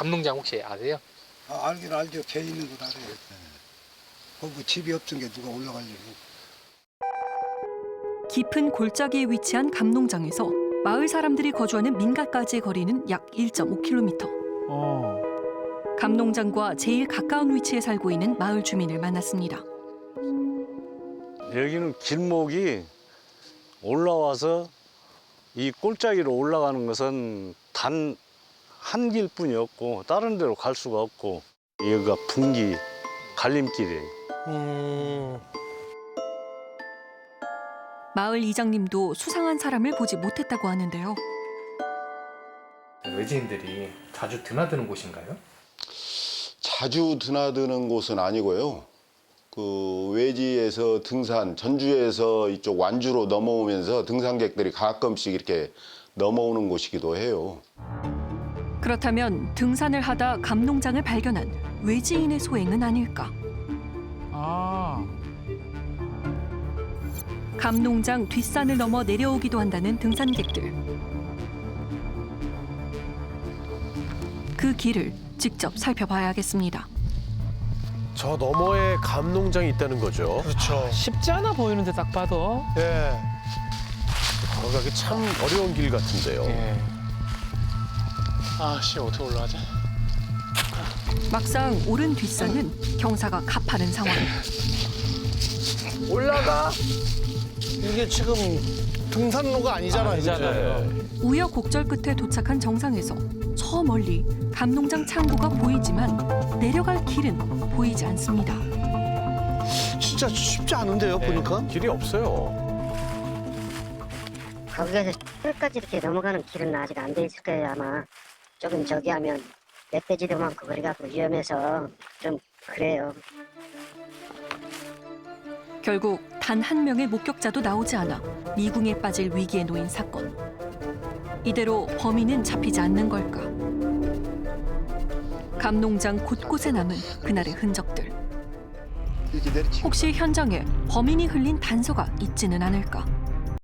감농장 혹시 아세요? 아, 알긴 알죠. 개 있는 건 알아요. 거기 뭐 집이 없은 게 누가 올라가려고. 깊은 골짜기에 위치한 감농장에서 마을 사람들이 거주하는 민가까지의 거리는 약 1.5km. 어. 감농장과 제일 가까운 위치에 살고 있는 마을 주민을 만났습니다. 여기는 길목이 올라와서 이 꼴짜기로 올라가는 것은 단 한 길뿐이었고 다른 데로 갈 수가 없고 여기가 분기 갈림길이에요. 음. 마을 이장님도 수상한 사람을 보지 못했다고 하는데요. 외지인들이 자주 드나드는 곳인가요? 자주 드나드는 곳은 아니고요. 그 외지에서 등산, 전주에서 이쪽 완주로 넘어오면서 등산객들이 가끔씩 이렇게 넘어오는 곳이기도 해요. 그렇다면 등산을 하다 감농장을 발견한 외지인의 소행은 아닐까? 아. 감농장 뒷산을 넘어 내려오기도 한다는 등산객들. 그 길을 직접 살펴봐야겠습니다. 저 너머에 감농장이 있다는 거죠. 그렇죠. 쉽지 않아 보이는데 딱 봐도. 예. 걸어가기 참 어려운 길 같은데요. 예. 아씨 어떻게 올라가지? 막상 오른 뒷산은 경사가 가파른 상황. 올라가? 이게 지금 등산로가 아니잖아. 아니잖아요. 우여곡절 끝에 도착한 정상에서 저 멀리 감농장 창고가 보이지만 내려갈 길은 보이지 않습니다. 진짜 쉽지 않은데요, 네. 보니까. 길이 없어요. 거기에서 끝까지 이렇게 넘어가는 길은 아직 안 돼 있을 거예요 아마 조금 저기 하면 멧돼지도 많고 그래갖고 위험해서 좀 그래요 결국 단 한 명의 목격자도 나오지 않아 미궁에 빠질 위기에 놓인 사건. 이대로 범인은 잡히지 않는 걸까? 감농장 곳곳에 남은 그날의 흔적들. 혹시 현장에 범인이 흘린 단서가 있지는 않을까?